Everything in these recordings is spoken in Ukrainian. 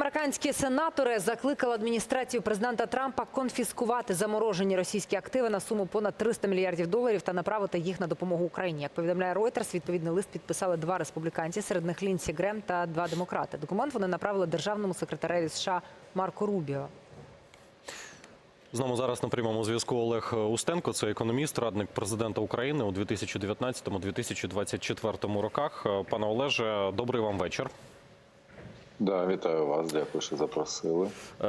Американські сенатори закликали адміністрацію президента Трампа конфіскувати заморожені російські активи на суму понад 300 мільярдів доларів та направити їх на допомогу Україні. Як повідомляє Reuters, відповідний лист підписали два республіканці, серед них Лінсі Грем та два демократи. Документ вони направили державному секретареві США Марко Рубіо. З нами зараз на прямому зв'язку Олег Устенко, це економіст, радник президента України у 2019-2024 роках. Пане Олеже, добрий вам вечір. Да, вітаю вас. Дякую, що запросили. Е,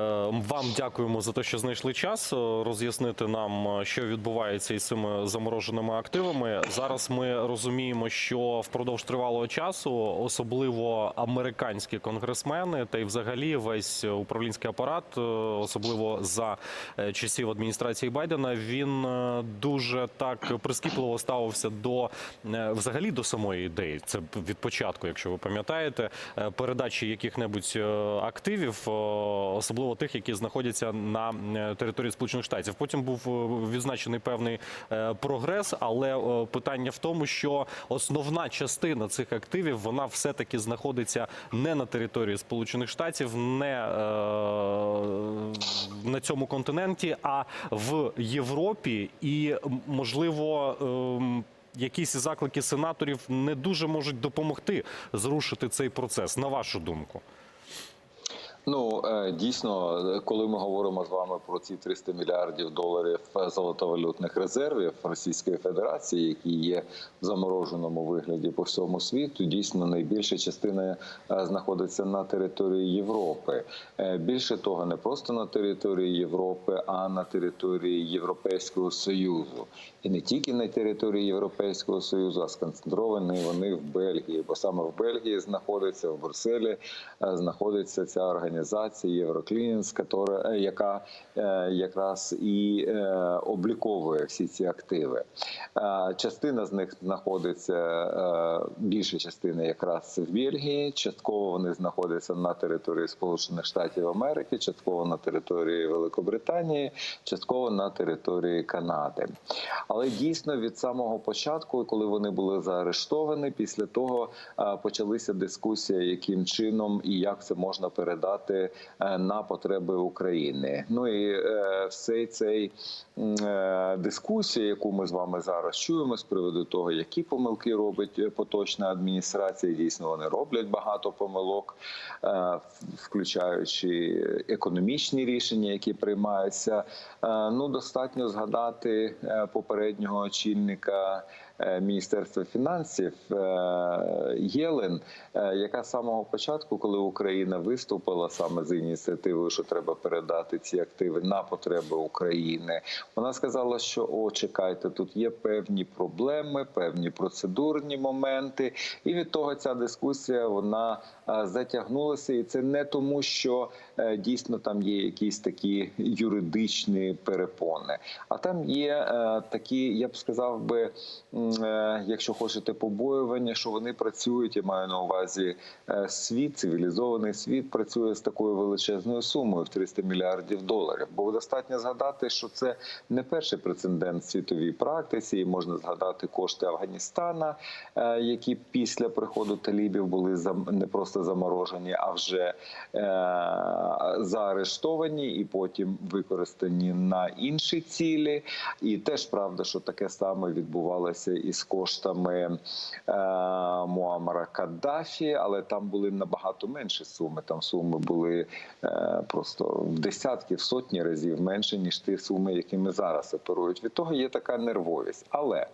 Вам дякуємо за те, що знайшли час е, роз'яснити нам, е, що відбувається із цими замороженими активами. Зараз ми розуміємо, що впродовж тривалого часу, особливо американські конгресмени, та й взагалі весь управлінський апарат, особливо за часів адміністрації Байдена, він дуже так прискіпливо ставився до взагалі до самої ідеї. Це від початку, якщо ви пам'ятаєте, передачі яких-небудь е, активів, е, особливо тих, які знаходяться на е, території Сполучених Штатів. Потім був відзначений певний прогрес, але питання в тому, що основна частина цих активів вона все-таки знаходиться не на території Сполучених Штатів, не на цьому континенті, а в Європі і можливо. Якісь заклики сенаторів не дуже можуть допомогти зрушити цей процес, на вашу думку. Ну е, дійсно, коли ми говоримо з вами про ці 300 мільярдів доларів золотовалютних резервів Російської Федерації, які є в замороженому вигляді по всьому світу, дійсно найбільша частина е, знаходиться на території Європи. Е, Більше того, не просто на території Європи, а на території Європейського союзу, і не тільки на території Європейського союзу, а сконцентровані вони в Бельгії, бо саме в Бельгії знаходиться в Брюсселі, е, знаходиться ця організація Євроклінінс, котора- е, яка е, якраз і е, обліковує всі ці активи. Частина з них знаходиться більша частина якраз в Бельгії. Частково вони знаходяться на території Сполучених Штатів Америки, частково на території Великобританії, частково на території Канади. Але дійсно від самого початку, коли вони були заарештовані, після того почалися дискусії, яким чином і як це можна передати е, на потреби України. Ну і е, всей цей е, дискусія, яку ми з вами зараз чуємо з приводу того, які помилки робить е, поточна адміністрація. Дійсно, вони роблять багато помилок, включаючи економічні рішення, які приймаються. Ну достатньо згадати попереднього очільника. Е, Міністерства фінансів е, Єлен, е, яка з самого початку, коли Україна виступила саме з ініціативою, що треба передати ці активи на потреби України, вона сказала, що о, чекайте, тут є певні проблеми, певні процедурні моменти, і від того ця дискусія вона затягнулася, і це не тому, що дійсно там є якісь такі юридичні перепони, а там є такі, я б сказав би, якщо хочете, побоювання, що вони працюють. Я маю на увазі е, світ, цивілізований світ працює з такою величезною сумою в 300 мільярдів доларів. Бо достатньо згадати, що це не перший прецедент світовій практиці. І можна згадати кошти Афганістана, е, які після приходу талібів були не просто заморожені, а вже е, заарештовані і потім використані на інші цілі. І теж правда, що таке саме відбувалося із коштами е, Муамара Каддафі, але там були набагато менші суми. Там суми були е, просто в десятки, в сотні разів менше ніж ті суми, якими зараз оперують. Від того є така нервовість. Але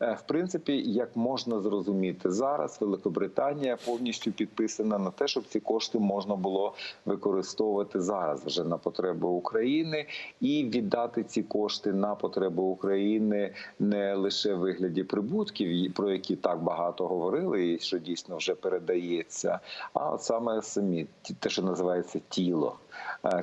е, в принципі, як можна зрозуміти, зараз Великобританія повністю підписана на те, щоб ці кошти можна було використовувати зараз вже на потреби України і віддати ці кошти на потреби України не лише в вигляді прибутків, про які так багато говорили, і що дійсно вже передається, а от саме самі те, що називається тіло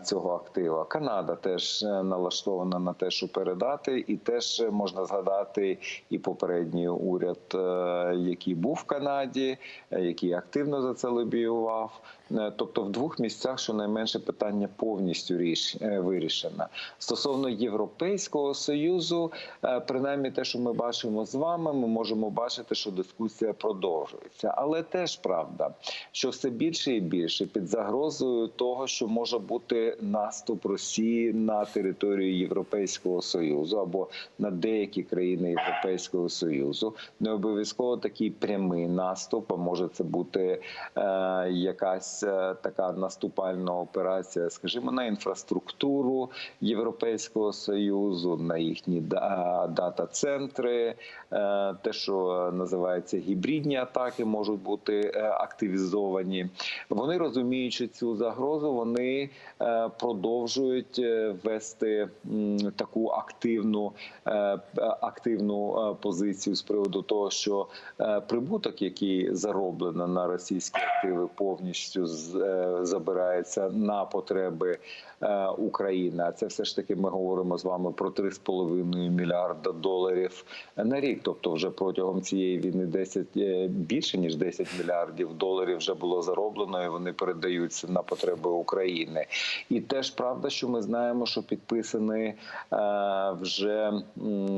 цього актива. Канада теж е, налаштована на те, щоб передати, і теж е, можна згадати і попередній уряд, е, який був в Канаді, е, який активно за це лобіював. Е, Тобто, в двох місцях щонайменше питання повністю ріш е, вирішено. Стосовно Європейського союзу, е, принаймні те, що ми бачимо з вами, ми можемо бачити, що дискусія продовжується. Але теж правда, що все більше і більше під загрозою того, що може бути наступ Росії на територію Європейського союзу або на деякі країни Європейського союзу, не обов'язково такий прямий наступ. А може це бути е, якась е, така наступальна операція, скажімо, на інфраструктуру Європейського союзу, на їхні да- дата-центри, е, те, що називається гібридні атаки, можуть бути е, активізовані. Вони розуміючи цю загрозу, вони е, продовжують е, вести таку активну е, активну позицію з приводу того, що прибуток, який зароблено на російські активи, повністю забирається на потреби е, України. А це все ж таки ми говоримо з вами про 3,5 мільярда доларів на рік. Тобто, вже протягом цієї війни 10, е, більше ніж 10 мільярдів доларів вже було зароблено, і вони передаються на потреби України. І теж правда, що ми знаємо, що підписані е, вже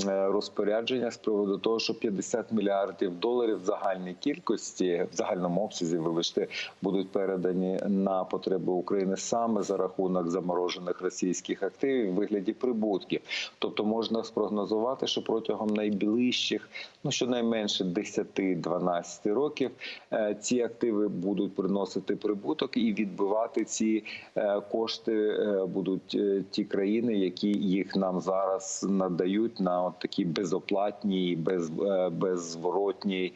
розпорядження з приводу того, що 50 мільярдів доларів в загальній кількості в загальному обсязі, вибачте, будуть передані на потреби України саме за рахунок заморожених російських активів в вигляді прибутків. Тобто можна спрогнозувати, що протягом найближчих, ну щонайменше 10-12 років, е, ці активи будуть приносити прибуток і відбивати ці е, кошти е, будуть ті країни, які їх нам зараз надають на от такій безоплатній, без, беззворотній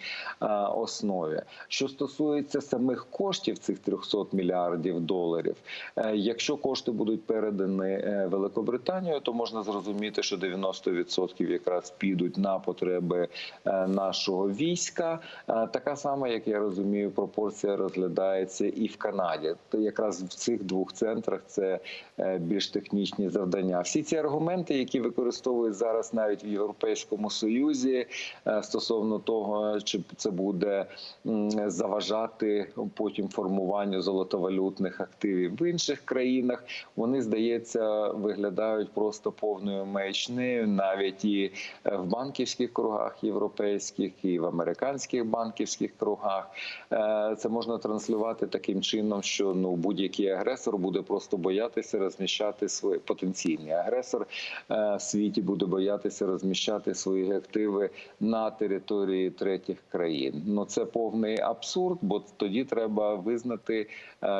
основі. Що стосується самих коштів цих 300 мільярдів доларів, якщо кошти будуть передані е, Великобританією, то можна зрозуміти, що 90% якраз підуть на потреби е, нашого війська. Е, Така сама, як я розумію, пропорція розглядається і в Канаді. То якраз в цих двох центрах це більш технічні завдання. Всі ці аргументи, які використовують зараз навіть в Європейському Союзі, стосовно того, чи це буде заважати потім формуванню золотовалютних активів в інших країнах, вони здається виглядають просто повною маячнею, навіть і е, в банківських кругах європейських, і в американських банківських кругах. Е, Це можна транслювати таким чином, що ну будь-який агресор буде просто боятися розміщати свої потенційний агресор е, в світі буде боятися розміщати свої активи на території третіх країн. Ну це повний абсурд, бо тоді треба визнати,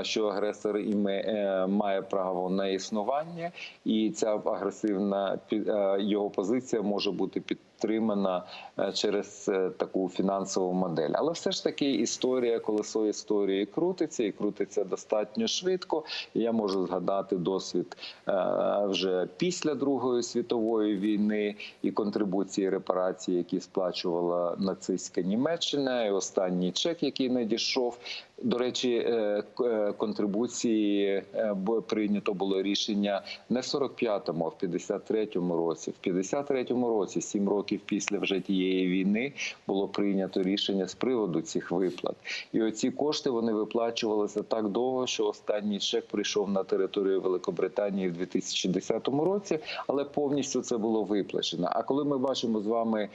що агресор е, має право на існування, і ця агресивна е, його позиція може бути підтримана е, через е, таку фінансову модель. Але все ж таки історія, колесо історії крутиться і крутиться достатньо швидко. Я можу згадати досвід вже після Другої світової війни і контрибуції репарації, які сплачувала нацистська Німеччина, і останній чек, який надійшов. До речі, е, е, контрибуції е, прийнято було рішення не в 45-му, а в 53-му році. В 53-му році, сім років після вже тієї війни, було прийнято рішення з приводу цих виплат. І оці кошти вони виплачувалися так довго, що останній чек прийшов на територію Великобританії в 2010 році, але повністю це було виплачено. А коли ми бачимо з вами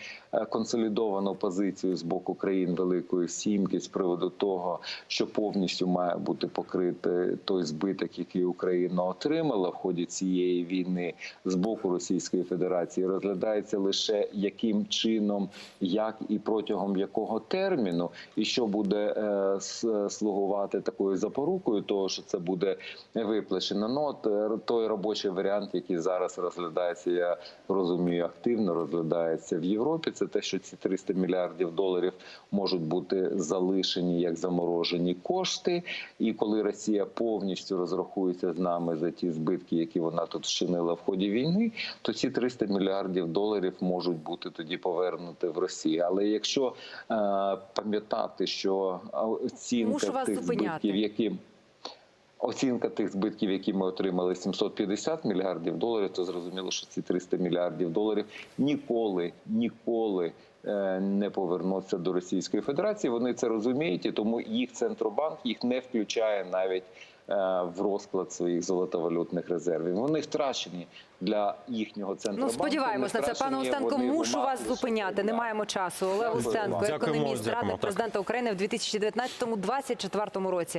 консолідовану позицію з боку країн Великої Сімки з приводу того, що повністю має бути покрити той збиток, який Україна отримала в ході цієї війни з боку Російської Федерації, розглядається лише яким чином, як і протягом якого терміну, і що буде е, слугувати такою запорукою, того що це буде виплачено. Ну от е, той робочий варіант, який зараз розглядається, я розумію, активно розглядається в Європі. Це те, що ці 300 мільярдів доларів можуть бути залишені як заморожені кошти. І коли Росія повністю розрахується з нами за ті збитки, які вона тут вчинила в ході війни, то ці 300 мільярдів доларів можуть бути тоді повернуті в Росію. Але якщо е, пам'ятати, що оцінка тих збитків, які Оцінка тих збитків, які ми отримали 750 мільярдів доларів, то зрозуміло, що ці 300 мільярдів доларів ніколи, ніколи не повернуться до Російської Федерації. Вони це розуміють, і тому їх центробанк їх не включає навіть в розклад своїх золотовалютних резервів. Вони втрачені для їхнього центру. Ну сподіваємось на це. Пане Устенко, мушу вас зупиняти. Не маємо часу. Олег. Дякуємо, економіст, дякуємо, радник президента України в 2019-2024 році.